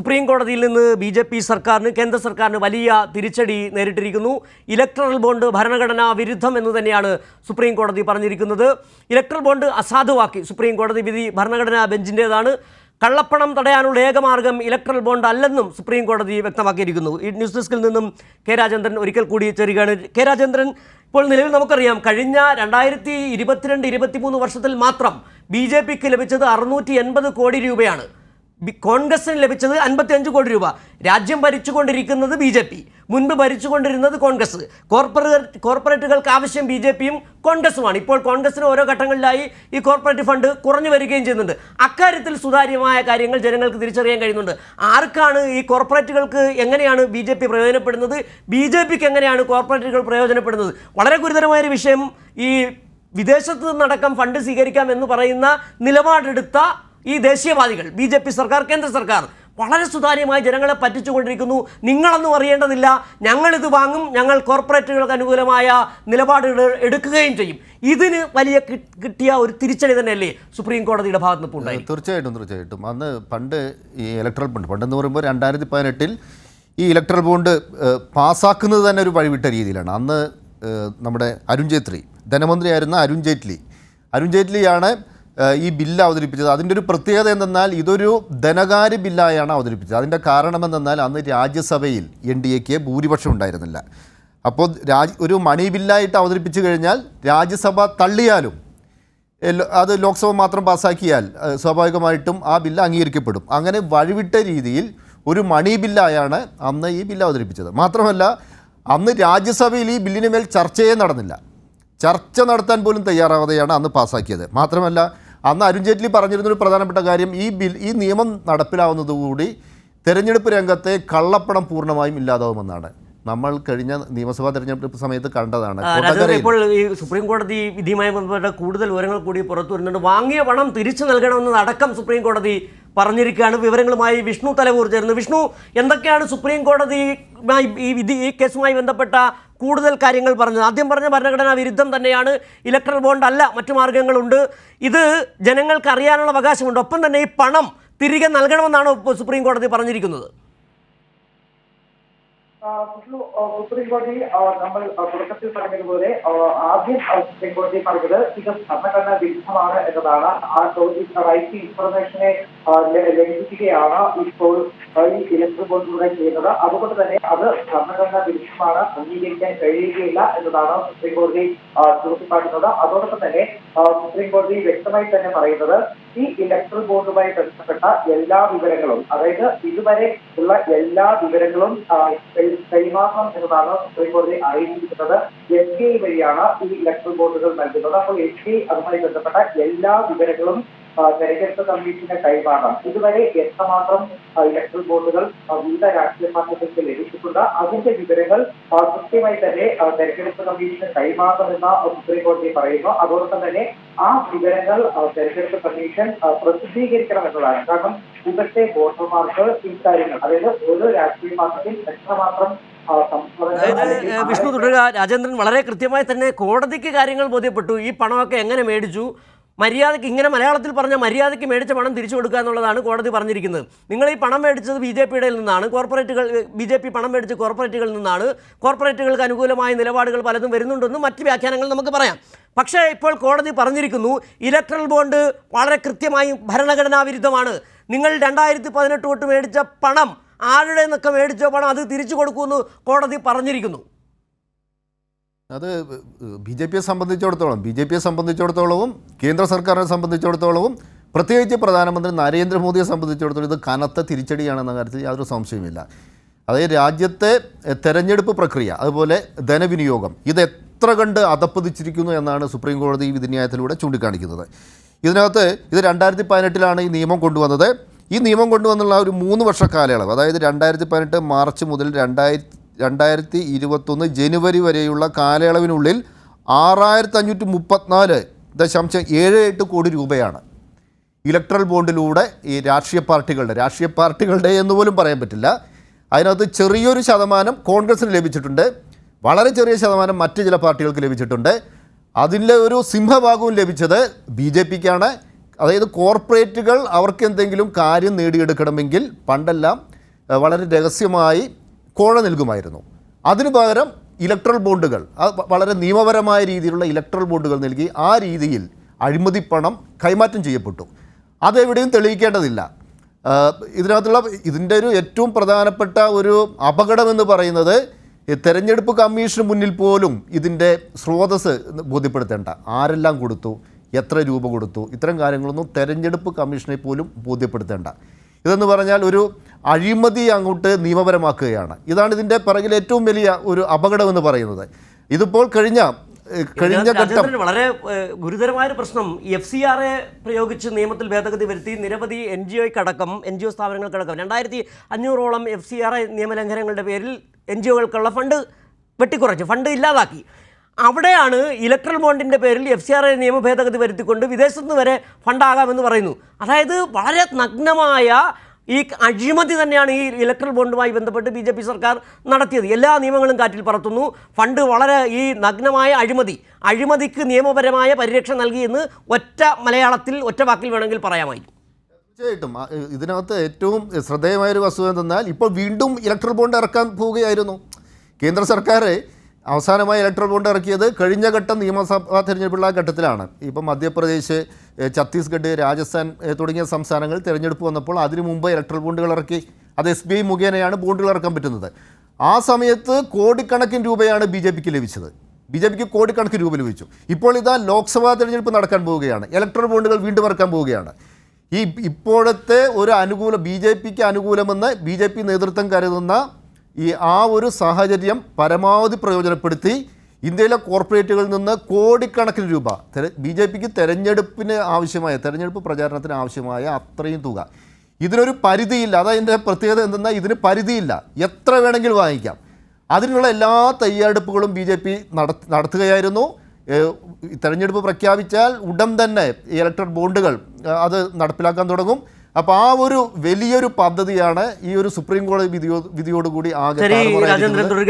Supreme കോടതിയിൽ നിന്ന് B J P സർക്കാരിന് കേന്ദ്ര സർക്കാരിന് വലിയ തിരിച്ചടി നേരിട്ടിരിക്കുന്നു. ഇലക്ട്രൽ ബോണ്ട് ഭരണഘടനാ വിരുദ്ധം എന്ന് തന്നെയാണ് സുപ്രീം കോടതി പറഞ്ഞിരിക്കുന്നത്. ഇലക്ട്രൽ ബോണ്ട് അസാധുവാക്കി സുപ്രീം കോടതി വിധി ഭരണഘടനാ ബെഞ്ചിന്റേതാണ്. കള്ളപ്പണം തടയാനുള്ള ഏകമാർഗം ഇലക്ട്രൽ ബോണ്ട് അല്ലെന്നും സുപ്രീം കോടതി വ്യക്തമാക്കിയിരിക്കുന്നു. ഈ ന്യൂസ് ഡെസ്കിൽ നിന്നും കെ രാജേന്ദ്രൻ ഒരിക്കൽ കൂടി ചേരുകയാണ്. കെ രാജേന്ദ്രൻ ഇപ്പോൾ നിലവിൽ നമുക്കറിയാം കഴിഞ്ഞ രണ്ടായിരത്തി ഇരുപത്തിരണ്ട് ഇരുപത്തിമൂന്ന് വർഷത്തിൽ മാത്രം ബി ജെ പിക്ക് ലഭിച്ചത് അറുന്നൂറ്റി എൺപത് കോടി രൂപയാണ്. കോൺഗ്രസിന് ലഭിച്ചത് അൻപത്തിയഞ്ച് കോടി രൂപ. രാജ്യം ഭരിച്ചുകൊണ്ടിരിക്കുന്നത് ബി ജെ പി. മുൻപ് ഭരിച്ചുകൊണ്ടിരുന്നത് കോൺഗ്രസ്. കോർപ്പറേറ്റ് കോർപ്പറേറ്റുകൾക്ക് ആവശ്യം ബി ജെ പിയും കോൺഗ്രസുമാണ്. ഇപ്പോൾ കോൺഗ്രസിന് ഓരോ ഘട്ടങ്ങളിലായി ഈ കോർപ്പറേറ്റ് ഫണ്ട് കുറഞ്ഞു വരികയും ചെയ്യുന്നുണ്ട്. അക്കാര്യത്തിൽ സുതാര്യമായ കാര്യങ്ങൾ ജനങ്ങൾക്ക് തിരിച്ചറിയാൻ കഴിയുന്നുണ്ട്. ആർക്കാണ് ഈ കോർപ്പറേറ്റുകൾക്ക് എങ്ങനെയാണ് ബി ജെ പി പ്രയോജനപ്പെടുന്നത്? ബി ജെ പിക്ക് എങ്ങനെയാണ് കോർപ്പറേറ്റുകൾ പ്രയോജനപ്പെടുന്നത്? വളരെ ഗുരുതരമായൊരു വിഷയം ഈ വിദേശത്ത് നിന്നടക്കം ഫണ്ട് സ്വീകരിക്കാം എന്ന് പറയുന്ന നിലപാടെടുത്ത ഈ ദേശീയവാദികൾ ബി ജെ പി സർക്കാർ കേന്ദ്ര സർക്കാർ വളരെ സുതാര്യമായി ജനങ്ങളെ പറ്റിച്ചുകൊണ്ടിരിക്കുന്നു. നിങ്ങളൊന്നും അറിയേണ്ടതില്ല. ഞങ്ങളിത് വാങ്ങും ഞങ്ങൾ കോർപ്പറേറ്റുകൾക്ക് അനുകൂലമായ നിലപാടുകൾ എടുക്കുകയും ചെയ്യും. ഇതിന് വലിയ കിട്ടിയ ഒരു തിരിച്ചടി തന്നെയല്ലേ സുപ്രീം കോടതിയുടെ ഭാഗത്ത് നിന്ന് ഉണ്ടായി തീർച്ചയായിട്ടും തീർച്ചയായിട്ടും. അന്ന് പണ്ട് ഈ ഇലക്ട്രൽ ബോണ്ട് പണ്ടെന്ന് പറയുമ്പോൾ രണ്ടായിരത്തി പതിനെട്ടിൽ ഈ ഇലക്ട്രൽ ബോണ്ട് പാസ്സാക്കുന്നത് തന്നെ ഒരു വഴിവിട്ട രീതിയിലാണ്. അന്ന് നമ്മുടെ അരുൺ ജെയ്റ്റ്ലി ധനമന്ത്രിയായിരുന്ന അരുൺ ജെയ്റ്റ്ലി. അരുൺ ജെയ്റ്റ്ലിയാണ് ഈ ബില്ല് അവതരിപ്പിച്ചത്. അതിന്റെ ഒരു പ്രത്യേകത എന്തെന്നാൽ ഇതൊരു ധനകാര്യ ബില്ലായാണ് അവതരിപ്പിച്ചത്. അതിന്റെ കാരണം എന്തെന്നാൽ അന്ന് രാജ്യസഭയിൽ എൻ ഡി എക്ക് ഭൂരിപക്ഷം ഉണ്ടായിരുന്നില്ല. അപ്പോൾ രാജ് ഒരു മണി ബില്ലായിട്ട് അവതരിപ്പിച്ചു കഴിഞ്ഞാൽ രാജ്യസഭ തള്ളിയാലും അത് ലോക്സഭ മാത്രം പാസ്സാക്കിയാൽ സ്വാഭാവികമായിട്ടും ആ ബില്ല് അംഗീകരിക്കപ്പെടും. അങ്ങനെ വഴിവിട്ട രീതിയിൽ ഒരു മണി ബില്ലായാണ് അന്ന് ഈ ബില്ല് അവതരിപ്പിച്ചത്. മാത്രമല്ല അന്ന് രാജ്യസഭയിൽ ഈ ബില്ലിന് മേൽ ചർച്ചയേ നടന്നില്ല. ചർച്ച നടത്താൻ പോലും തയ്യാറാവാതെയാണ് അന്ന് പാസ്സാക്കിയത്. മാത്രമല്ല അന്ന് അരുൺ ജെയ്റ്റ്ലി പറഞ്ഞിരുന്നൊരു പ്രധാനപ്പെട്ട കാര്യം ഈ ബിൽ ഈ നിയമം നടപ്പിലാവുന്നതുകൂടി തെരഞ്ഞെടുപ്പ് രംഗത്തെ കള്ളപ്പണം പൂർണമായും ഇല്ലാതാവുമെന്നാണ്. നമ്മൾ കഴിഞ്ഞ നിയമസഭാ തെരഞ്ഞെടുപ്പ് സമയത്ത് കണ്ടതാണ്. ഇപ്പോൾ ഈ സുപ്രീം കോടതി വിധിയുമായി ബന്ധപ്പെട്ട കൂടുതൽ വിവരങ്ങൾ കൂടി പുറത്തു വരുന്നുണ്ട്. വാങ്ങിയ പണം തിരിച്ചു നൽകണമെന്നതടക്കം സുപ്രീം കോടതി പറഞ്ഞിരിക്കുകയാണ്. വിവരങ്ങളുമായി വിഷ്ണു തലവൂർ ചേർന്ന് വിഷ്ണു എന്തൊക്കെയാണ് സുപ്രീം കോടതി ഈ വിധി ഈ കേസുമായി ബന്ധപ്പെട്ട കൂടുതൽ കാര്യങ്ങൾ പറഞ്ഞത്? ആദ്യം പറഞ്ഞ ഭരണഘടനാ വിരുദ്ധം തന്നെയാണ്. ഇലക്ട്രൽ ബോണ്ട് അല്ല മറ്റു മാർഗങ്ങളുണ്ട്. ഇത് ജനങ്ങൾക്ക് അറിയാനുള്ള അവകാശമുണ്ട്. ഒപ്പം തന്നെ ഈ പണം തിരികെ നൽകണമെന്നാണ് സുപ്രീം കോടതി പറഞ്ഞിരിക്കുന്നത്. സുപ്രീം കോടതി നമ്മൾ തുടക്കത്തിൽ പറഞ്ഞതുപോലെ ആദ്യം സുപ്രീം കോടതി പറഞ്ഞത് ഇത് ഭരണഘടനാ വിരുദ്ധമാണ് എന്നതാണ്. ആ റൈറ്റ് ഇൻഫർമേഷനെ ലംഘിക്കുകയാണ് ഇപ്പോൾ ഈ ഇലക്ട്രിക് ബോർഡിലൂടെ ചെയ്യുന്നത്. അതുകൊണ്ട് തന്നെ അത് ഭരണഘടനാ വിരുദ്ധമാണ് അംഗീകരിക്കാൻ കഴിയുകയില്ല എന്നതാണ് സുപ്രീം കോടതി ആ, ചൂണ്ടിക്കാട്ടുന്നത്. അതോടൊപ്പം തന്നെ സുപ്രീംകോടതി സുപ്രീം കോടതി വ്യക്തമായി തന്നെ പറയുന്നത് ഈ ഇലക്ട്രിക് ബോർഡുമായി ബന്ധപ്പെട്ട എല്ലാ വിവരങ്ങളും അതായത് ഇതുവരെ ഉള്ള എല്ലാ വിവരങ്ങളും കൈ- കൈമാറണം എന്നതാണ് സുപ്രീം കോടതി അറിയിച്ചിരിക്കുന്നത്. എസ് ഐ വഴിയാണ് ഈ ഇലക്ട്രിക് ബോർഡുകൾ നൽകുന്നത്. അപ്പോൾ എസ് ഐ അതുമായി ബന്ധപ്പെട്ട എല്ലാ വിവരങ്ങളും തെരഞ്ഞെടുപ്പ് കമ്മീഷന്റെ കൈമാറാം ഇതുവരെ എത്രമാത്രം ഇലക്ട്രൽ ബോർഡുകൾ വിവിധ രാഷ്ട്രീയ പാർട്ടികൾക്ക് ലഭിച്ചിട്ടുണ്ട് അതിന്റെ വിവരങ്ങൾ കൃത്യമായി തന്നെ തെരഞ്ഞെടുപ്പ് കമ്മീഷന് കൈമാറണമെന്ന് സുപ്രീം കോടതി പറയുന്നു. അതോടൊപ്പം തന്നെ ആ വിവരങ്ങൾ തെരഞ്ഞെടുപ്പ് കമ്മീഷൻ പ്രസിദ്ധീകരിക്കണം എന്നതാണ് കാരണം ഇവിടുത്തെ വോട്ടർമാർക്ക് ഇക്കാര്യങ്ങൾ അതായത് ഓരോ രാഷ്ട്രീയ പാർട്ടിക്കും എത്രമാത്രം വിഷ്ണു തുടരുക രാജേന്ദ്രൻ വളരെ കൃത്യമായി തന്നെ കോടതിക്ക് കാര്യങ്ങൾ ബോധ്യപ്പെട്ടു. ഈ പണമൊക്കെ എങ്ങനെ മേടിച്ചു? മര്യാദയ്ക്ക് ഇങ്ങനെ മലയാളത്തിൽ പറഞ്ഞ മര്യാദയ്ക്ക് മേടിച്ച പണം തിരിച്ചു കൊടുക്കുക എന്നുള്ളതാണ് കോടതി പറഞ്ഞിരിക്കുന്നത്. നിങ്ങൾ ഈ പണം മേടിച്ചത് ബി ജെ പിയുടെ നിന്നാണ് കോർപ്പറേറ്റുകൾ ബി ജെ പി പണം മേടിച്ച കോർപ്പറേറ്റുകളിൽ നിന്നാണ്. കോർപ്പറേറ്റുകൾക്ക് അനുകൂലമായ നിലപാടുകൾ പലതും വരുന്നുണ്ടെന്നും മറ്റ് വ്യാഖ്യാനങ്ങൾ നമുക്ക് പറയാം. പക്ഷേ ഇപ്പോൾ കോടതി പറഞ്ഞിരിക്കുന്നു ഇലക്ട്രൽ ബോണ്ട് വളരെ കൃത്യമായും ഭരണഘടനാ വിരുദ്ധമാണ്. നിങ്ങൾ രണ്ടായിരത്തി പതിനെട്ട് തൊട്ട് മേടിച്ച പണം ആരുടെ നിന്നൊക്കെ മേടിച്ച പണം അത് തിരിച്ചു കൊടുക്കുമെന്ന് കോടതി പറഞ്ഞിരിക്കുന്നു. അത് ബി ജെ പിയെ സംബന്ധിച്ചിടത്തോളം ബി ജെ പിയെ സംബന്ധിച്ചിടത്തോളവും കേന്ദ്ര സർക്കാരിനെ സംബന്ധിച്ചിടത്തോളവും പ്രത്യേകിച്ച് പ്രധാനമന്ത്രി നരേന്ദ്രമോദിയെ സംബന്ധിച്ചിടത്തോളം ഇത് കനത്ത തിരിച്ചടിയാണെന്ന കാര്യത്തിൽ യാതൊരു സംശയവുമില്ല. അതായത് രാജ്യത്തെ തെരഞ്ഞെടുപ്പ് പ്രക്രിയ അതുപോലെ ധനവിനിയോഗം ഇത് എത്ര കണ്ട് അധപ്പതിച്ചിരിക്കുന്നു എന്നാണ് സുപ്രീം കോടതി ഈ വിധിന്യായത്തിലൂടെ ചൂണ്ടിക്കാണിക്കുന്നത്. ഇതിനകത്ത് ഇത് രണ്ടായിരത്തി പതിനെട്ടിലാണ് ഈ നിയമം കൊണ്ടുവന്നത്. ഈ നിയമം കൊണ്ടുവന്നുള്ള ഒരു മൂന്ന് വർഷ കാലയളവ് അതായത് രണ്ടായിരത്തി പതിനെട്ട് മാർച്ച് മുതൽ രണ്ടായിരത്തി രണ്ടായിരത്തി ഇരുപത്തൊന്ന് ജനുവരി വരെയുള്ള കാലയളവിനുള്ളിൽ ആറായിരത്തി അഞ്ഞൂറ്റി മുപ്പത്തിനാല് ദശാംശം ഏഴ് എട്ട് കോടി രൂപയാണ്. ഇലക്ട്രൽ ബോണ്ടിലൂടെ ഈ രാഷ്ട്രീയ പാർട്ടികളുടെ രാഷ്ട്രീയ പാർട്ടികളുടെ എന്ന് പോലും പറയാൻ പറ്റില്ല. അതിനകത്ത് ചെറിയൊരു ശതമാനം കോൺഗ്രസിന് ലഭിച്ചിട്ടുണ്ട്. വളരെ ചെറിയ ശതമാനം മറ്റ് ചില പാർട്ടികൾക്ക് ലഭിച്ചിട്ടുണ്ട്. അതിന്റെ ഒരു സിംഹഭാഗവും ലഭിച്ചത് ബി ജെ പിക്കാണ്. അതായത് കോർപ്പറേറ്റുകൾ അവർക്ക് എന്തെങ്കിലും കാര്യം നേടിയെടുക്കണമെങ്കിൽ പണ്ടെല്ലാം വളരെ രഹസ്യമായി കോഴ നൽകുമായിരുന്നു. അതിനു പകരം ഇലക്ട്രൽ ബോണ്ടുകൾ വളരെ നിയമപരമായ രീതിയിലുള്ള ഇലക്ട്രൽ ബോണ്ടുകൾ നൽകി ആ രീതിയിൽ അഴിമതി പണം കൈമാറ്റം ചെയ്യപ്പെട്ടു. അതെവിടെയും തെളിയിക്കേണ്ടതില്ല. ഇതിനകത്തുള്ള ഇതിന്റെ ഒരു ഏറ്റവും പ്രധാനപ്പെട്ട ഒരു അപകടമെന്ന് പറയുന്നത് തെരഞ്ഞെടുപ്പ് കമ്മീഷന് മുന്നിൽ പോലും ഇതിന്റെ സ്രോതസ് ബോധ്യപ്പെടുത്തേണ്ട. ആരെല്ലാം കൊടുത്തു? എത്ര രൂപ കൊടുത്തു? ഇത്തരം കാര്യങ്ങളൊന്നും തെരഞ്ഞെടുപ്പ് കമ്മീഷനെ പോലും ബോധ്യപ്പെടുത്തേണ്ട. ഇതെന്ന് പറഞ്ഞാൽ ഒരു അഴിമതി അങ്ങോട്ട് നിയമപരമാക്കുകയാണ്. ഇതാണ് ഇതിന്റെ പിറകിൽ ഏറ്റവും വലിയ ഒരു അപകടമെന്ന് പറയുന്നത്. ഇതിപ്പോൾ കഴിഞ്ഞ കഴിഞ്ഞ ഘട്ടം വളരെ ഗുരുതരമായ ഒരു പ്രശ്നം. എഫ് സി ആർ എ പ്രയോഗിച്ച് നിയമത്തിൽ ഭേദഗതി വരുത്തി നിരവധി എൻ ജി ഒക്കടക്കം എൻ ജി ഒ സ്ഥാപനങ്ങൾക്കടക്കം രണ്ടായിരത്തി അഞ്ഞൂറോളം എഫ് സി ആർ എ നിയമലംഘനങ്ങളുടെ പേരിൽ എൻ ജി ഒകൾക്കുള്ള ഫണ്ട് വെട്ടിക്കുറച്ചു ഫണ്ട് ഇല്ലാതാക്കി. അവിടെയാണ് ഇലക്ട്രൽ ബോണ്ടിന്റെ പേരിൽ എഫ് സി ആർ എ നിയമ ഭേദഗതി വരുത്തിക്കൊണ്ട് വിദേശത്തുനിന്ന് വരെ ഫണ്ടാകാമെന്ന് പറയുന്നു. അതായത് വളരെ നഗ്നമായ ഈ അഴിമതി തന്നെയാണ് ഈ ഇലക്ട്രൽ ബോണ്ടുമായി ബന്ധപ്പെട്ട് ബി ജെ പി സർക്കാർ നടത്തിയത്. എല്ലാ നിയമങ്ങളും കാറ്റിൽ പറത്തുന്നു. ഫണ്ട് വളരെ ഈ നഗ്നമായ അഴിമതി അഴിമതിക്ക് നിയമപരമായ പരിരക്ഷ നൽകിയെന്ന് ഒറ്റ മലയാളത്തിൽ ഒറ്റ വാക്കിൽ വേണമെങ്കിൽ പറയാമായി തീർച്ചയായിട്ടും. ഇതിനകത്ത് ഏറ്റവും ശ്രദ്ധേയമായ ഒരു വസ്തുത എന്തെന്നാൽ ഇപ്പോൾ വീണ്ടും ഇലക്ട്രൽ ബോണ്ട് ഇറക്കാൻ പോവുകയായിരുന്നു. കേന്ദ്ര സർക്കാർ അവസാനമായി ഇലക്ട്രൽ ബോണ്ട് ഇറക്കിയത് കഴിഞ്ഞ ഘട്ടം നിയമസഭാ തിരഞ്ഞെടുപ്പുള്ള ഘട്ടത്തിലാണ്. ഇപ്പം മധ്യപ്രദേശ് ഛത്തീസ്ഗഡ് രാജസ്ഥാൻ തുടങ്ങിയ സംസ്ഥാനങ്ങൾ തിരഞ്ഞെടുപ്പ് വന്നപ്പോൾ അതിനു മുമ്പ് ഇലക്ട്രൽ ബോണ്ടുകൾ ഇറക്കി അത് എസ് ബി ഐ മുഖേനയാണ് ബോണ്ടുകൾ ഇറക്കാൻ പറ്റുന്നത്. ആ സമയത്ത് കോടിക്കണക്കിന് രൂപയാണ് ബി ജെ പിക്ക് ലഭിച്ചത്. ബി ജെ പിക്ക് കോടിക്കണക്കിന് രൂപ ലഭിച്ചു. ഇപ്പോൾ ഇതാ ലോക്സഭാ തിരഞ്ഞെടുപ്പ് നടക്കാൻ പോവുകയാണ്. ഇലക്ട്രൽ ബോണ്ടുകൾ വീണ്ടും ഇറക്കാൻ പോവുകയാണ്. ഈ ഇപ്പോഴത്തെ ഒരു അനുകൂല ബി ജെ പിക്ക് അനുകൂലമെന്ന് ബി ജെ പി നേതൃത്വം കരുതുന്ന ഈ ആ ഒരു സാഹചര്യം പരമാവധി പ്രയോജനപ്പെടുത്തി ഇന്ത്യയിലെ കോർപ്പറേറ്റുകളിൽ നിന്ന് കോടിക്കണക്കിന് രൂപ ബി ജെ പിക്ക് തെരഞ്ഞെടുപ്പിന് ആവശ്യമായ തെരഞ്ഞെടുപ്പ് പ്രചാരണത്തിന് ആവശ്യമായ അത്രയും തുക. ഇതിനൊരു പരിധിയില്ല. അതതിന്റെ പ്രത്യേകത എന്തെന്നാൽ ഇതിന് പരിധിയില്ല. എത്ര വേണമെങ്കിലും വാങ്ങിക്കാം. അതിനുള്ള എല്ലാ തയ്യാറെടുപ്പുകളും ബി ജെ പി നടത്തുകയായിരുന്നു. തെരഞ്ഞെടുപ്പ് പ്രഖ്യാപിച്ചാൽ ഉടൻ തന്നെ ഇലക്ട്രിക് ബോണ്ടുകൾ അത് നടപ്പിലാക്കാൻ തുടങ്ങും. അപ്പോൾ ആ ഒരു വലിയൊരു പദ്ധതിയാണ് ഈ ഒരു സുപ്രീം കോടതി വിധിയോ വിധിയോടുകൂടി ആകെ